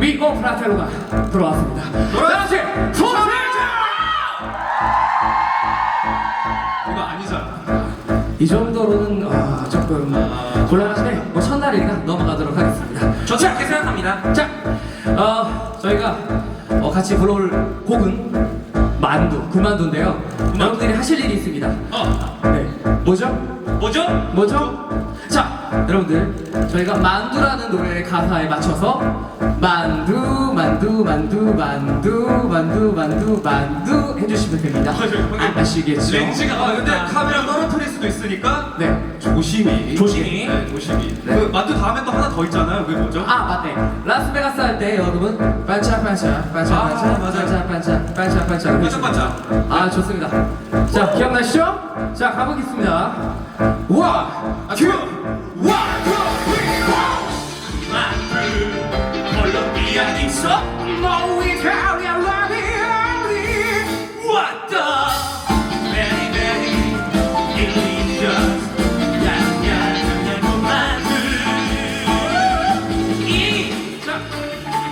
미오 프라텔로가 돌아왔습니다. 다 같이 소리 이거 아니잖아. 이 정도로는 어, 조금 곤란한데 뭐 첫날이니까 넘어가도록 하겠습니다. 좋지 않게 생각합니다. 자, 어, 저희가 어, 같이 불러올 곡은 만두, 구만두인데요. 여러분들이 하실 일이 있습니다. 어, 네, 뭐죠? 뭐죠? 뭐죠? 자, 여러분들 저희가 만두라는 노래의 가사에 맞춰서 만두, 만두, 만두, 만두, 만두, 만두, 만두 해주시면 됩니다. 아, 아시겠죠? 렌즈가 아, 근데 카메라 떨어뜨릴 수도 있으니까 네. 조심히. 조심히. 네, 조심히. 네. 그 만두 다음에 또 하나 더 있잖아요. 그게 뭐죠? 아 맞네 라스베가스 할 때 여러분 반짝반짝 반짝반짝 아. 반짝반짝 반짝반짝 반짝반짝. 아 좋습니다 자 기억나시죠? 자 가보겠습니다. 쓰리, 포 만두 콜롬비아 있어? No Italian ravioli What the very very delicious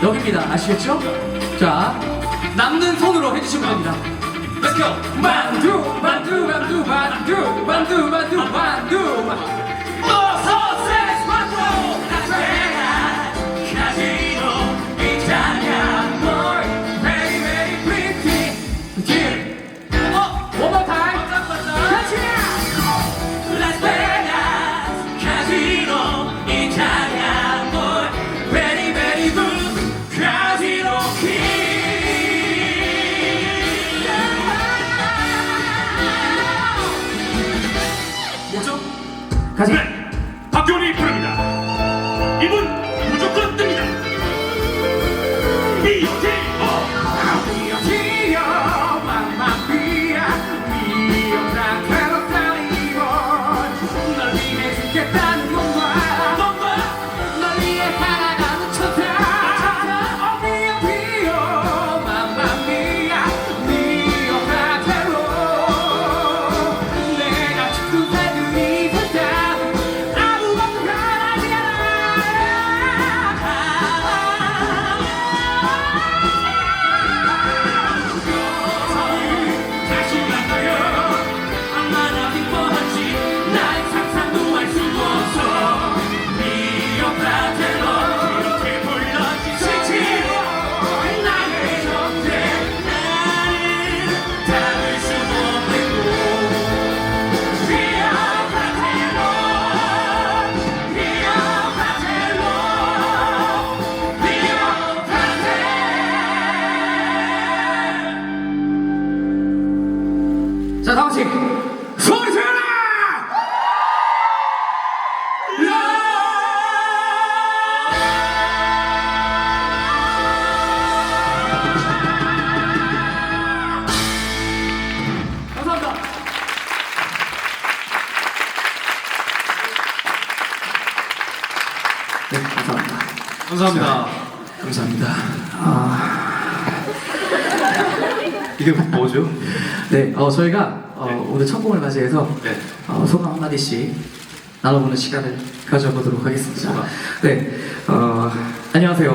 여기입니다. 아시겠죠? 자 남는 손으로 해주시면 됩니다. Let's go. 만두 만두 만두 만두 만두 만두 만두 어서 네, 박효리 부릅니다. 이분 무조건 뜹니다. 비오티 Dio, mamma mia, mio fratello Salivo 널 위해 죽겠다 질러! 감사합니다. 네, 감사합니다. 감사합니다. 감사합니다. 아, 이게 뭐죠? 네, 어, 저희가 어, 오늘 첫 곡을 맞이해서 네. 어, 소감 한마디씩 나눠보는 시간을 가져보도록 하겠습니다. 소감. 네, 어, 안녕하세요.